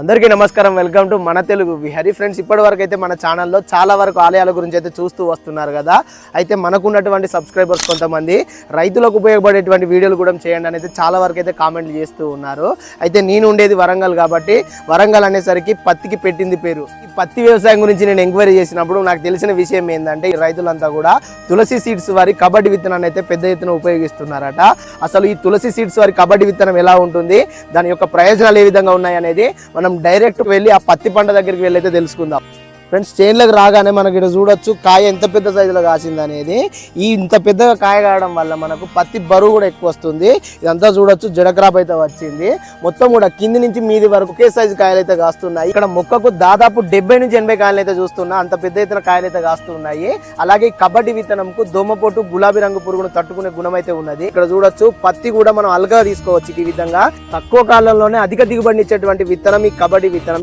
అందరికీ నమస్కారం. Welcome to మన తెలుగు విహరి ఫ్రెండ్స్. ఇప్పటి వరకు అయితే మన ఛానల్లో చాలా వరకు ఆలయాల గురించి అయితే చూస్తూ వస్తున్నారు కదా. అయితే మనకున్నటువంటి సబ్స్క్రైబర్స్ కొంతమంది రైతులకు ఉపయోగపడేటువంటి వీడియోలు కూడా చేయండి అనేది చాలా వరకు అయితే కామెంట్లు చేస్తూ ఉన్నారు. అయితే నేను ఉండేది వరంగల్ కాబట్టి వరంగల్ అనేసరికి పత్తికి పెట్టింది పేరు. ఈ పత్తి వ్యవసాయం గురించి నేను ఎంక్వైరీ చేసినప్పుడు నాకు తెలిసిన విషయం ఏంటంటే ఈ రైతులంతా కూడా తులసి సీడ్స్ వారి కబడ్డీ విత్తనాన్ని అయితే పెద్ద ఎత్తున ఉపయోగిస్తున్నారట. అసలు ఈ తులసి సీడ్స్ వారి కబడ్డీ విత్తనం ఎలా ఉంటుంది దాని యొక్క ప్రయోజనాలు ఏ విధంగా ఉన్నాయి అనేది మనం డైరెక్ట్ వెళ్ళి ఆ పత్తి పంట దగ్గరికి వెళ్ళి తెలుసుకుందాం. ఫ్రెండ్స్ చేన్లకు రాగానే మనకి ఇక్కడ చూడొచ్చు కాయ ఎంత పెద్ద సైజులో కాసింది అనేది. ఈ ఇంత పెద్దగా కాయ కావడం వల్ల మనకు పత్తి బరువు కూడా ఎక్కువ వస్తుంది. ఇదంతా చూడొచ్చు జడక్రాప్ అయితే వచ్చింది. మొత్తం కూడా కింది నుంచి మీది వరకు ఒకే సైజు కాయలు అయితే కాస్తున్నాయి. ఇక్కడ మొక్కకు దాదాపు డెబ్బై నుంచి ఎనభై కాయలు అయితే చూస్తున్నా. అంత పెద్ద ఎత్తున కాయలు అయితే కాస్తున్నాయి. అలాగే కబడ్డీ విత్తనంకు దోమపోటు గులాబీ రంగు పురుగును తట్టుకునే గుణం అయితే ఉన్నది. ఇక్కడ చూడొచ్చు పత్తి కూడా మనం అల్గా తీసుకోవచ్చు ఈ విధంగా. తక్కువ కాలంలోనే అధిక దిగుబడి ఇచ్చేటువంటి విత్తనం ఈ కబడ్డీ విత్తనం.